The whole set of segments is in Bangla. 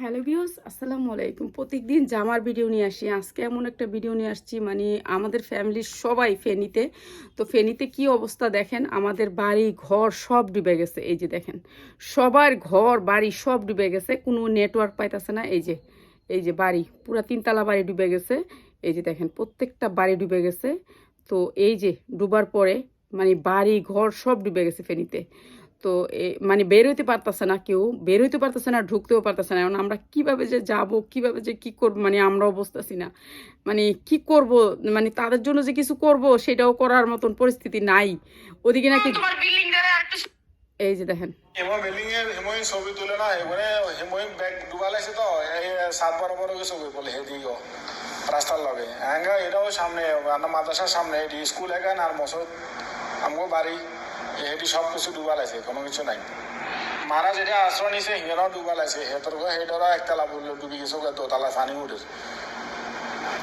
হ্যালো ভিউস আসসালামু আলাইকুম। প্রত্যেকদিন জামার ভিডিও নিয়ে আসি। আজকে এমন একটা ভিডিও নিয়ে আসছি মানে আমাদের ফ্যামিলির সবাই ফেনীতে। তো ফেনীতে কি অবস্থা দেখেন? আমাদের বাড়ি, ঘর সব ডুবে গেছে। এই যে দেখেন, সবার ঘর, বাড়ি সব ডুবে গেছে। কোনো নেটওয়ার্ক পাইতেছে না। এই যে এই যে বাড়ি, পুরা তিনতলা বাড়ি ডুবে গেছে। এই যে দেখেন, প্রত্যেকটা বাড়ি ডুবে গেছে। তো এই যে ডুবার পরে মানে বাড়ি, ঘর সব ডুবে গেছে ফেনীতে। তো এ মানে বের হইতে পারতেছে না কেউ বের হইতে পারতেছে না ঢুকতেও পারতেছে না। এখন আমরা কীভাবে যে যাব কীভাবে যে কি করব মানে আমরাও বুঝতেছি না। মানে কি করব মানে তাদের জন্য যে কিছু করব সেটাও করার মতন পরিস্থিতি নাই। ওদিকে নাকি এই যে দেখেন। হেমো বিল্ডিং এর হেমোই ছবি তুলে না এবারে হেমোই ব্যাগ ডুবালাইছে তো সাত বারো বড় গেছে ওই বলে হেদিও রাস্তার লগে। হ্যাঙ্গা এটাও সামনে আমার মাদ্রাসার সামনে স্কুল এখান আর মসজিদ আমগো বাড়ি। এটি সব কিছু ডুবালাইছে কোনো কিছু নাই। মারা যেতিয়া আশ্রয় নিছে হিঙেরাও ডুবালাইছে সিহঁতৰ হেটারও একতলা বলল ডুবি গেছে দোতলা পানি উঠেছে।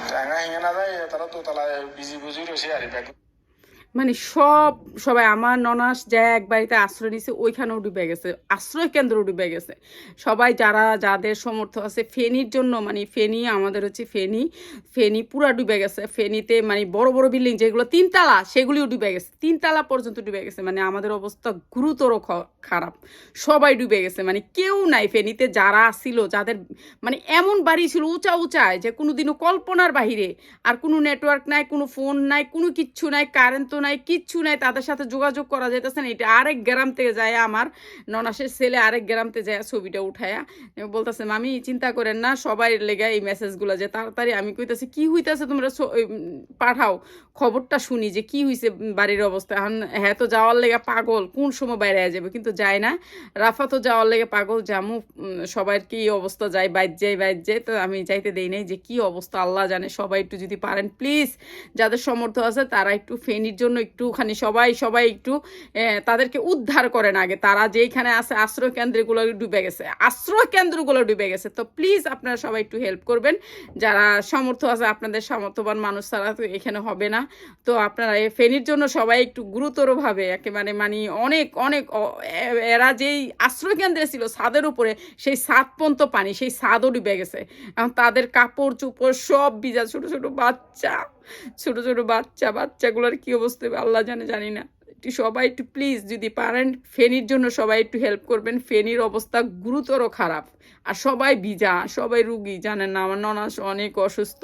ট্যাঙ্গা হিঙে নাযায় তারা দোতলায় বিজি বুজি আর ব্যাগ মানে সব, সবাই আমার ননাস যা এক বাড়িতে আশ্রয় নিছে, ওইখানেও ডুবে গেছে। আশ্রয় কেন্দ্র ডুবে গেছে। সবাই যারা, যাদের সমর্থ আছে, ফেনির জন্য মানে ফেনি, আমাদের হচ্ছে ফেনি ফেনি পুরা ডুবে গেছে। ফেনিতে মানে বড় বড় বিল্ডিং, যেগুলো তিনতলা, সেগুলিও ডুবে গেছে। তিনতলা পর্যন্ত ডুবে গেছে। মানে আমাদের অবস্থা গুরুতর খারাপ। সবাই ডুবে গেছে। মানে কেউ নাই ফেনিতে, যারা ছিল, যাদের মানে এমন বাড়ি ছিল উঁচা, উঁচায়, যে কোনোদিনও কল্পনার বাহিরে। আর কোনো নেটওয়ার্ক নাই, কোনো ফোন নাই, কোনো কিচ্ছু নাই কারেন্ট তো নাই, কিচ্ছু নাই, তাদের সাথে যোগাযোগ করা যাইতেছে না। এটা আরেক গ্রাম থেকে যায় আমার ননাসের ছেলে, আরেক গ্রাম থেকে যায় ছবিটা উঠায়া। বলতেছে, মামি, চিন্তা করেন না, সবাই লেগে এই মেসেজগুলো যে তাড়াতাড়ি আমি কইতেছি, কি হইতেছে তোমরা পাঠাও, খবরটা শুনি যে কি হইছে বাড়ির অবস্থা। এখন হ্যাঁ তো যাওয়ার লেগে পাগল, কোন সময় বাইরে যাবে? কিন্তু যায় না। রাফা তো যাওয়ার লেগে পাগল, জামু সবার কি অবস্থা যায়, বাইর যায় বাইর যায়, তো আমি যাইতে দেই নাই যে কি অবস্থা, আল্লাহ জানে। সবাই একটু যদি পারেন, প্লিজ, যাদের সমর্থ আছে তারা একটু ফেনির জন্য একটুখানি সবাই সবাই একটু তাদেরকে উদ্ধার করেন আগে। তারা যেইখানে আছে, আশ্রয় কেন্দ্রগুলো ডুবে গেছে। আশ্রয় কেন্দ্রগুলো ডুবে গেছে। তো প্লিজ আপনারা সবাই একটু হেল্প করবেন। যারা সমর্থ আছে, আপনাদের সামর্থ্যবান মানুষ ছাড়া তো এখানে হবে না। তো আপনারা এই ফেনির জন্য সবাই একটু গুরুতরভাবে একেবারে মানে অনেক অনেক এরা যেই আশ্রয় কেন্দ্রে ছিল, ছাদের উপরে, সেই ছাদ পর্যন্ত পানি, সেই ছাদও ডুবে গেছে। তাদের কাপড় চোপড় সব ভিজা, ছোট ছোট বাচ্চা। ছোট ছোট বাচ্চা বাচ্চাগুলোর কি অবস্থা আল্লাহ জানে জানি না। একটু সবাই একটু প্লিজ যদি পারেন, ফেনির জন্য সবাই একটু হেল্প করবেন। ফেনির অবস্থা গুরুতর খারাপ। আর সবাই ভিজা, সবাই রুগী, জানেন না, আমার ননাস অনেক অসুস্থ।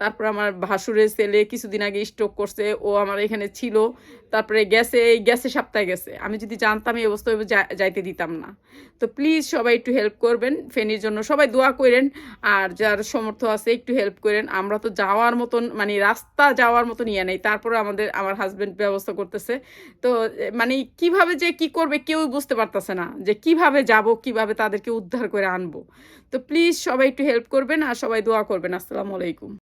তারপর আমার ভাসুরের ছেলে কিছুদিন আগে স্ট্রোক করছে, ও আমার এখানে ছিল। তারপরে গেছে, এই গেছে সপ্তাহে গেছে। আমি যদি জানতাম এই অবস্থা যাইতে দিতাম না। তো প্লিজ সবাই একটু হেল্প করবেন, ফেনির জন্য সবাই দোয়া করেন। আর যার সমর্থ আছে একটু হেল্প করেন। আমরা তো যাওয়ার মতন মানে রাস্তা যাওয়ার মতন ইয়ে নেই। তারপরে আমাদের, আমার হাজবেন্ড ব্যবস্থা করতেছে। তো মানে কীভাবে যে কি করবে কেউই বুঝতে পারতেছে না যে কীভাবে যাব, কীভাবে তাদেরকে উদ্ধার করে আনব। তো প্লিজ সবাই একটু হেল্প করবেন আর সবাই দোয়া করবেন। আসসালামু আলাইকুম।